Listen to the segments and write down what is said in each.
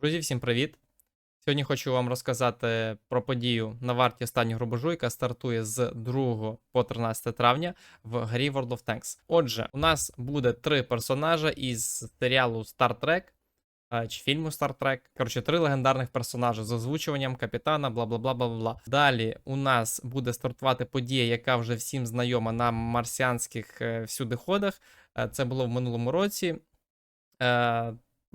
Друзі, всім привіт! Сьогодні хочу вам розказати про подію на варті останнього рубежу, яка стартує з 2 по 13 травня в грі World of Tanks. Отже, у нас буде три персонажа із серіалу Star Trek е, чи фільму Star Trek. Коротше, три легендарних персонажі з озвучуванням капітана, бла бла бла бла бла. Далі у нас буде стартувати подія, яка вже всім знайома на марсіанських е, всюдиходах. Е, Це було в минулому році.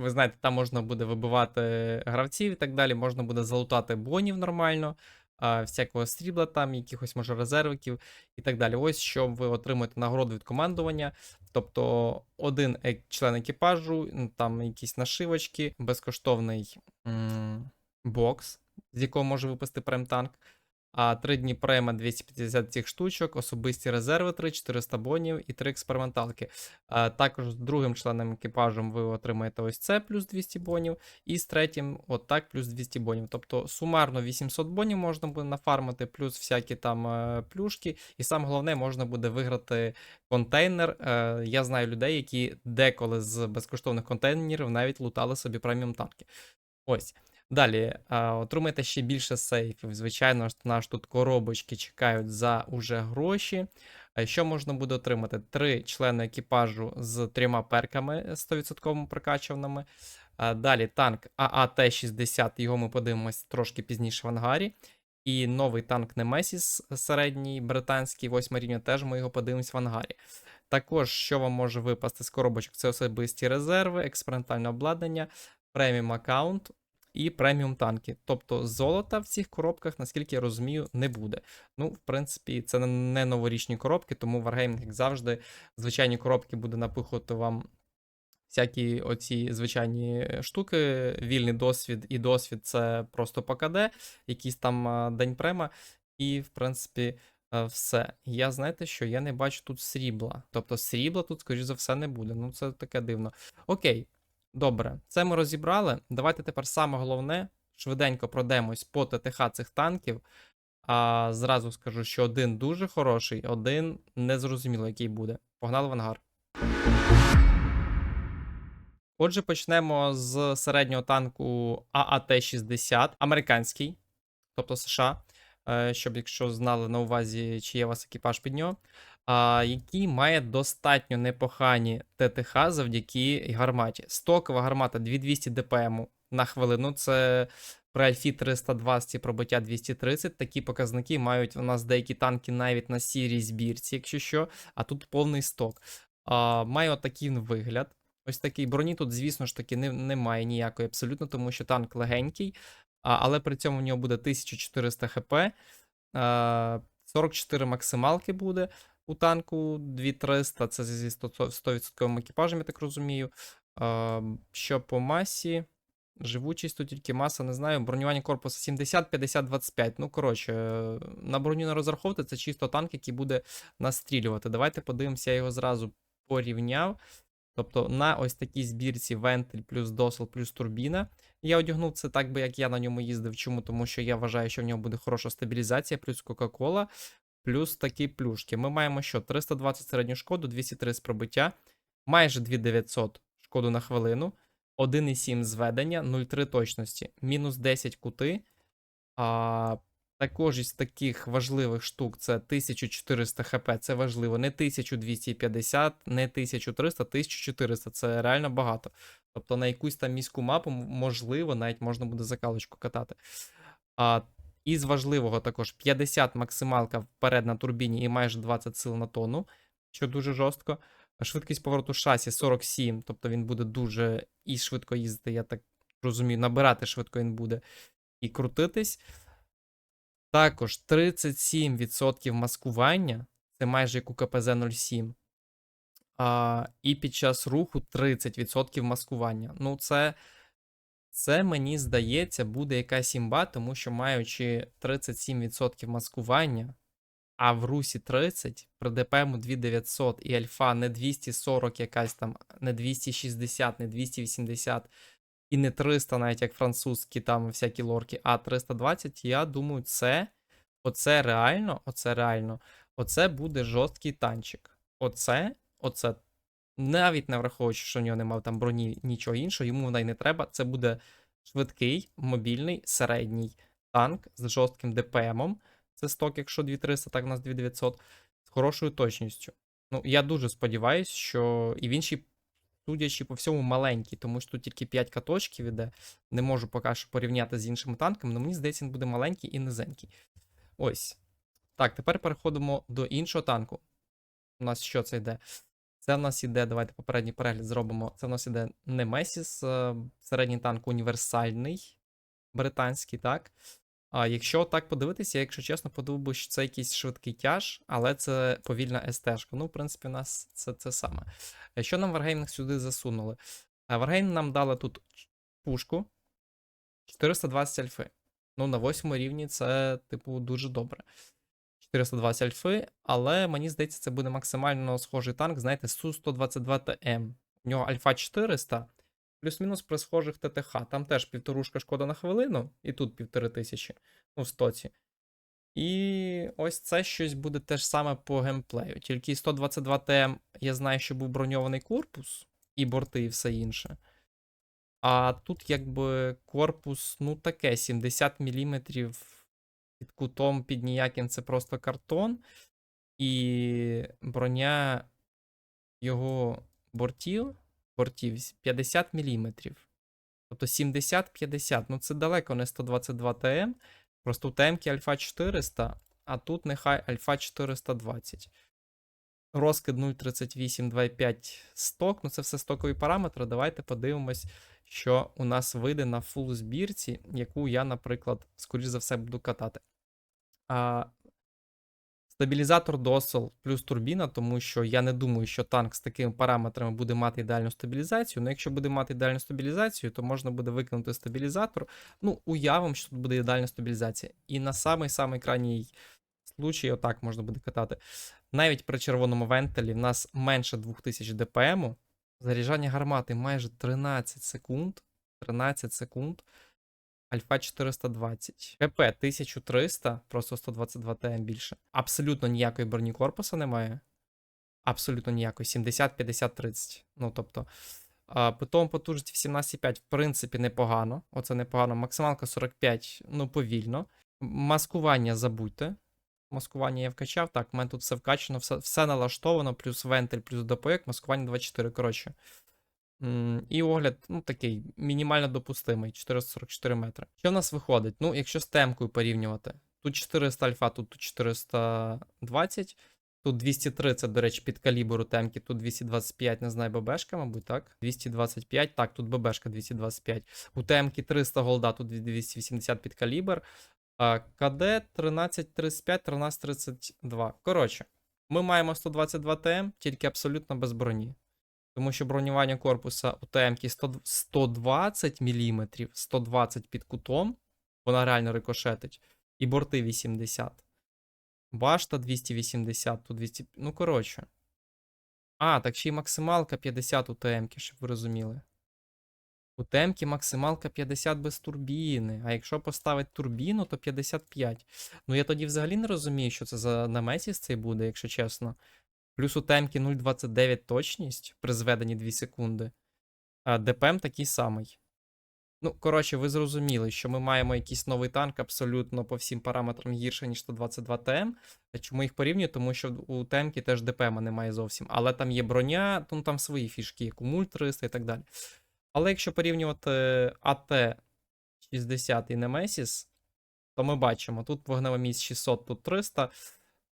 Ви знаєте, там можна буде вибивати гравців і так далі, можна буде залутати бонів нормально, всякого срібла, там, якихось може резервиків і так далі. Ось що ви отримуєте нагороду від командування. Тобто один е- член екіпажу, там якісь нашивочки, безкоштовний м, бокс, з якого може випасти прем-танк. А 3 дні према 250 цих штучок, особисті резерви 3, 400 бонів і 3 експерименталки. А, також з другим членом екіпажем ви отримаєте ось це плюс 200 бонів, і з третім отак плюс 200 бонів. Тобто сумарно 800 бонів можна буде нафармити, плюс всякі там е, плюшки. І саме головне, можна буде виграти контейнер. Е, я знаю людей, які деколи з безкоштовних контейнерів навіть лутали собі преміум танки. Ось. Далі а, отримаєте ще більше сейфів. Звичайно нас тут коробочки чекають за уже гроші. Що можна буде отримати? Три члени екіпажу з трьома перками 100% прокачуваними. Далі танк ААТ-60, його ми подивимось трошки пізніше в ангарі. І новий танк Немесіс середній британський, 8 рівня, теж ми його подивимось в ангарі. Також, що вам може випасти з коробочок, це особисті резерви, експериментальне обладнання, преміум аккаунт і преміум танки. Тобто золота в цих коробках, наскільки я розумію, не буде. Ну, в принципі, це не новорічні коробки, тому Wargaming, як завжди, звичайні коробки буде напихувати вам. Всякі оці звичайні штуки, вільний досвід і досвід це просто по КД, якийсь там день према, і, в принципі, е, все. Я знаєте, що я не бачу тут срібла. Тобто срібла тут, скоріш за все, не буде. Ну, це таке дивно. Окей, добре, це ми розібрали. Давайте тепер саме головне, швиденько пройдемось по ТТХ цих танків. А зразу скажу, що один дуже хороший, один незрозуміло, який буде. Погнали в ангар. Отже, почнемо з середнього танку ААТ-60, американський, тобто США, е, щоб якщо знали на увазі, чи є у вас екіпаж під нього, який має достатньо непогані ТТХ завдяки гарматі. Стокова гармата 2200 ДПМ на хвилину. Це при Альфі 320 і пробиття 230. Такі показники мають у нас деякі танки навіть на сірій збірці, якщо що, а тут повний сток. А, Має отакий вигляд. Ось такий броні тут, звісно ж таки, не, немає ніякої абсолютно, тому що танк легенький, а, але при цьому в нього буде 1400 хп, а, 44 максималки буде у танку 2300, це зі 100% екіпажем, я так розумію. Що по масі? Живучість тут тільки маса, не знаю. Бронювання корпусу 70, 50, 25. Ну, коротше, на броню не розраховувати, це чисто танк, який буде настрілювати. Давайте подивимося, я його зразу порівняв. Тобто на ось такій збірці вентиль плюс досел плюс турбіна. Я одягнув це так, би як я на ньому їздив. Чому? Тому що я вважаю, що в нього буде хороша стабілізація, плюс Кока-Кола, плюс такі плюшки. Ми маємо що? 320 середню шкоду, 230 пробиття, майже 2900 шкоду на хвилину, 1,7 зведення, 0,3 точності, мінус 10 кути. А, також із таких важливих штук це 1400 хп, це важливо. Не 1250, не 1300, 1400 це реально багато. Тобто на якусь там міську мапу, можливо, навіть можна буде закалочку катати. А, із важливого також 50 максималка вперед на турбіні і майже 20 сил на тонну, що дуже жорстко. Швидкість повороту шасі 47, тобто він буде дуже і швидко їздити, я так розумію, набирати швидко він буде і крутитись. Також 37% маскування, це майже як у КПЗ 07. А, і під час руху 30% маскування. Ну, це, це мені здається, буде якась імба, тому що маючи 37% маскування, а в русі 30, при ДПМу 2900 і альфа не 240 якась там, не 260, не 280 і не 300, навіть як французькі там всякі лорки, а 320, я думаю, це оце реально, оце реально, оце буде жорсткий танчик. Оце, оце, навіть не враховуючи, що в нього немає там броні, нічого іншого, йому вона й не треба. Це буде швидкий, мобільний, середній танк з жорстким ДПМом. Це сток, якщо 2300, так у нас 2900, з хорошою точністю. Ну, я дуже сподіваюся, що і він ще, судячи по всьому, маленький, тому що тут тільки 5 каточків іде. Не можу поки що порівняти з іншими танками, але мені здається, він буде маленький і низенький. Ось. Так, тепер переходимо до іншого танку. У нас що це йде? Це в нас іде, давайте попередній перегляд зробимо. Це в нас іде Немесіс, середній танк універсальний, британський, так. А якщо так подивитися, я, якщо чесно, подумав що це якийсь швидкий тяж, але це повільна СТ. Ну, в принципі, у нас це це саме. Е, Що нам Wargaming сюди засунули? Е, Wargaming нам дали тут пушку 420 альфи. Ну, на восьмому рівні це, типу, дуже добре. 420 альфи, але мені здається, це буде максимально схожий танк, знаєте, Су-122ТМ. У нього альфа 400, плюс-мінус при схожих ТТХ. Там теж півторушка шкода на хвилину, і тут півтори тисячі, ну, в стоці. І ось це щось буде теж саме по геймплею. Тільки 122 ТМ, я знаю, що був броньований корпус, і борти, і все інше. А тут, якби, корпус, ну таке, 70 мм під кутом, під ніяким це просто картон. І броня його бортів, бортів 50 мм. Тобто 70-50. Ну це далеко не 122 ТМ. Просто у ТМ Альфа 400, а тут нехай Альфа 420. Розкид 0.38, 2.5 сток. Ну це все стокові параметри. Давайте подивимось, що у нас вийде на фул збірці, яку я, наприклад, скоріш за все буду катати. А, стабілізатор досел плюс турбіна, тому що я не думаю, що танк з такими параметрами буде мати ідеальну стабілізацію. Ну, якщо буде мати ідеальну стабілізацію, то можна буде викинути стабілізатор. Ну, уявимо, що тут буде ідеальна стабілізація. І на самий-самий крайній случай, отак можна буде катати. Навіть при червоному вентилі в нас менше 2000 дпм. Заряджання гармати майже 13 секунд. 13 секунд. Альфа 420. КП 1300, просто 122 ТМ більше. Абсолютно ніякої броні корпуса немає. Абсолютно ніякої. 70, 50, 30. Ну, тобто. А, Питом потужність 18,5, в принципі, непогано. Оце непогано. Максималка 45, ну, повільно. Маскування забудьте. Маскування я вкачав. Так, в мене тут все вкачано, все, все налаштовано, плюс вентиль, плюс допоєк, маскування 24. Коротше. І огляд, ну такий, мінімально допустимий, 444 метри. Що в нас виходить? Ну, якщо з темкою порівнювати, тут 400 альфа, тут, тут 420, тут 230, до речі, під калібр у темки, тут 225, не знаю, ББшка, мабуть, так? 225, так, тут ББшка 225. У темки 300 голда, тут 280 під калібр. КД 1335, 1332. Коротше, ми маємо 122 ТМ, тільки абсолютно без броні. Тому що бронювання корпуса у ТМ 120 мм, 120 під кутом, вона реально рикошетить, і борти 80. Башта 280, тут 200. Ну, коротше. А, так ще й максималка 50 у ТМ, щоб ви розуміли. У темки максималка 50 без турбіни. А якщо поставити турбіну, то 55. Ну я тоді взагалі не розумію, що це за намесіс цей буде, якщо чесно. Плюс у темки 0,29 точність при зведенні 2 секунди. А ДПМ такий самий. Ну, коротше, ви зрозуміли, що ми маємо якийсь новий танк абсолютно по всім параметрам гірше, ніж 122 ТМ. Чому їх порівнюю? Тому що у темки теж ДПМ немає зовсім. Але там є броня, ну там свої фішки, як у муль 300 і так далі. Але якщо порівнювати АТ-60 і Немесіс, то ми бачимо, тут вогневомість 600, тут 300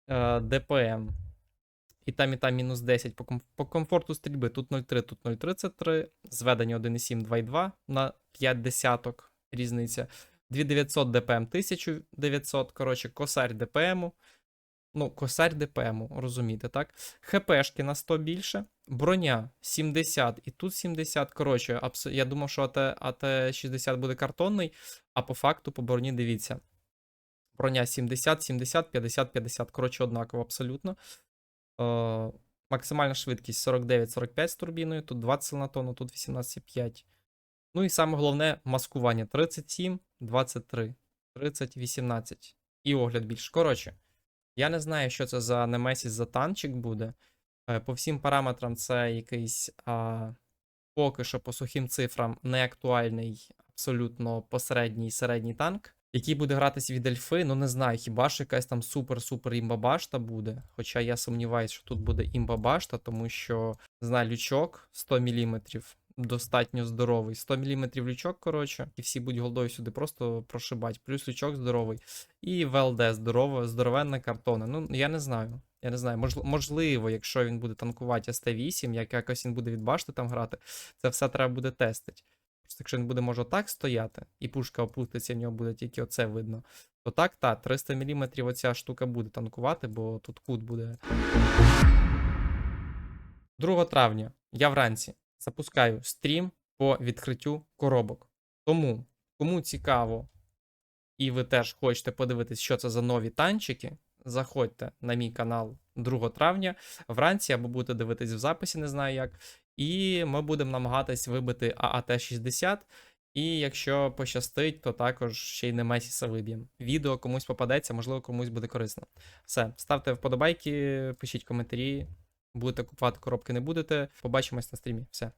е, ДПМ. І там, і там мінус 10 по, по комфорту стрільби. Тут 0,3, тут 0,33. Зведення 1,7, 2,2 на 5 десяток. Різниця. 2900 ДПМ, 1900. Коротше, косарь ДПМу. Ну, косарь ДПМу, розумієте, так? ХПшки на 100 більше. Броня 70 і тут 70. Коротше, абс... я думав, що АТ, АТ-60 буде картонний, а по факту по броні дивіться. Броня 70, 70, 50, 50. Коротше, однаково абсолютно. Е, максимальна швидкість 49-45 з турбіною, тут 20 на тонну, тут 18,5. Ну і саме головне маскування 37, 23, 30, 18. І огляд більш. Коротше, я не знаю, що це за Немесіс за танчик буде. Е, По всім параметрам це якийсь а, поки що по сухим цифрам неактуальний абсолютно посередній середній танк. Який буде гратись від ельфи, ну не знаю, хіба ж якась там супер-супер імба башта буде. Хоча я сумніваюся, що тут буде імба башта, тому що, знаю, лючок 100 мм достатньо здоровий. 100 мм лючок, коротше, і всі будуть голдою сюди просто прошибать. Плюс лючок здоровий. І ВЛД здорово, здоровенна картона. Ну, я не знаю. Я не знаю, можливо, якщо він буде танкувати СТ8, як якось він буде від башти там грати, це все треба буде тестити. Просто якщо він буде, може, отак стояти, і пушка опуститься, в нього буде тільки оце видно. То так, та, 300 мм оця штука буде танкувати, бо тут кут буде. 2 травня я вранці запускаю стрім по відкриттю коробок. Тому, кому цікаво, і ви теж хочете подивитись, що це за нові танчики, заходьте на мій канал 2 травня вранці або будете дивитись в записі, не знаю як. І ми будемо намагатись вибити ААТ-60. І якщо пощастить, то також ще й Немесіса виб'ємо. Відео комусь попадеться, можливо, комусь буде корисно. Все, ставте вподобайки, пишіть коментарі. Будете купувати коробки, не будете. Побачимось на стрімі. Все.